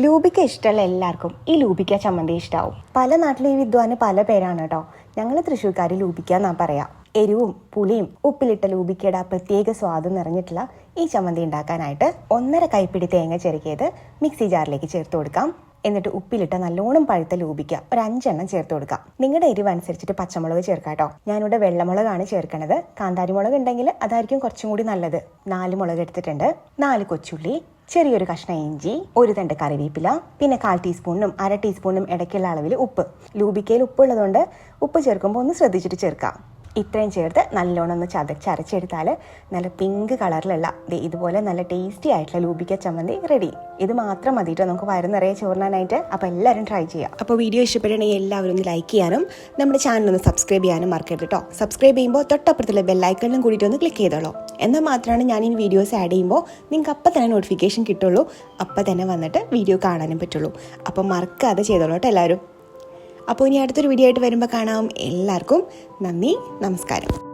ലൂബിക്ക ഇഷ്ടമുള്ള എല്ലാവർക്കും ഈ ലൂബിക്ക ചമ്മന്തി ഇഷ്ടമാവും പല നാട്ടിലും ഈ വിദ്വാന് പല പേരാണ് കേട്ടോ ഞങ്ങൾ തൃശ്ശൂർക്കാർ ലൂബിക്ക എന്നാ പറയാം. എരിവും പുളിയും ഉപ്പിലിട്ട ലൂബിക്കയുടെ ആ പ്രത്യേക സ്വാദ് നിറഞ്ഞിട്ടുള്ള ഈ ചമ്മന്തി ഉണ്ടാക്കാനായിട്ട് ഒന്നര കൈപ്പിടി തേങ്ങ ചെറുക്കിയത് മിക്സി ജാറിലേക്ക് ചേർത്ത് കൊടുക്കാം. എന്നിട്ട് ഉപ്പിലിട്ട നല്ലോണം പഴുത്ത ലൂബിക്ക ഒരു അഞ്ചെണ്ണം ചേർത്ത് കൊടുക്കാം. നിങ്ങളുടെ എരിവ് അനുസരിച്ചിട്ട് പച്ചമുളക് ചേർക്കാം കേട്ടോ ഞാനിവിടെ വെള്ളമുളകാണ് ചേർക്കണത്. കാന്താരി മുളക് ഉണ്ടെങ്കിൽ അതായിരിക്കും കുറച്ചും കൂടി നല്ലത്. നാല് മുളക് എടുത്തിട്ടുണ്ട്. നാല് കൊച്ചുള്ളി ചെറിയൊരു കഷ്ണം ഇഞ്ചി ഒരു തണ്ട് കറിവേപ്പില പിന്നെ കാൽ ടീസ്പൂണിനും അര ടീസ്പൂണിനും ഇടയ്ക്കുള്ള അളവിൽ ഉപ്പ്. ലൂബിക്കയിൽ ഉപ്പുള്ളതുകൊണ്ട് ഉപ്പ് ചേർക്കുമ്പോൾ ഒന്ന് ശ്രദ്ധിച്ചിട്ട് ചേർക്കാം. ഇത്രയും ചേർത്ത് നല്ലോണം ഒന്ന് ചതച്ചരച്ചെടുത്താൽ നല്ല പിങ്ക് കളറിലുള്ള ഇതുപോലെ നല്ല ടേസ്റ്റി ആയിട്ടുള്ള ലൂബിക്ക ചമ്മന്തി റെഡി ഇത് മാത്രം മതി കേട്ടോ നമുക്ക് വയറ് നിറയെ ചോറിനാനായിട്ട്. അപ്പോൾ എല്ലാവരും ട്രൈ ചെയ്യാം അപ്പോൾ വീഡിയോ ഇഷ്ടപ്പെടുകയാണെങ്കിൽ എല്ലാവരും ഒന്ന് ലൈക്ക് ചെയ്യാനും നമ്മുടെ ചാനൽ ഒന്ന് സബ്സ്ക്രൈബ് ചെയ്യാനും മറക്കരുത് കേട്ടോ സബ്സ്ക്രൈബ് ചെയ്യുമ്പോൾ തൊട്ടപ്പുറത്തുള്ള ബെല്ലൈക്കണിലും കൂടിയിട്ട് ഒന്ന് ക്ലിക്ക് ചെയ്തോളൂ. എന്നാൽ മാത്രമാണ് ഞാൻ ഈ വീഡിയോസ് ആഡ് ചെയ്യുമ്പോൾ നിങ്ങൾക്ക് അപ്പം തന്നെ നോട്ടിഫിക്കേഷൻ കിട്ടുള്ളൂ. അപ്പം തന്നെ വന്നിട്ട് വീഡിയോ കാണാനും പറ്റുള്ളൂ. അപ്പോൾ മറക്കാതെ ചെയ്തോളൂ കേട്ടോ എല്ലാവരും. അപ്പോൾ ഇനി അടുത്തൊരു വീഡിയോ ആയിട്ട് വരുമ്പോൾ കാണാം. എല്ലാവർക്കും നന്ദി നമസ്കാരം.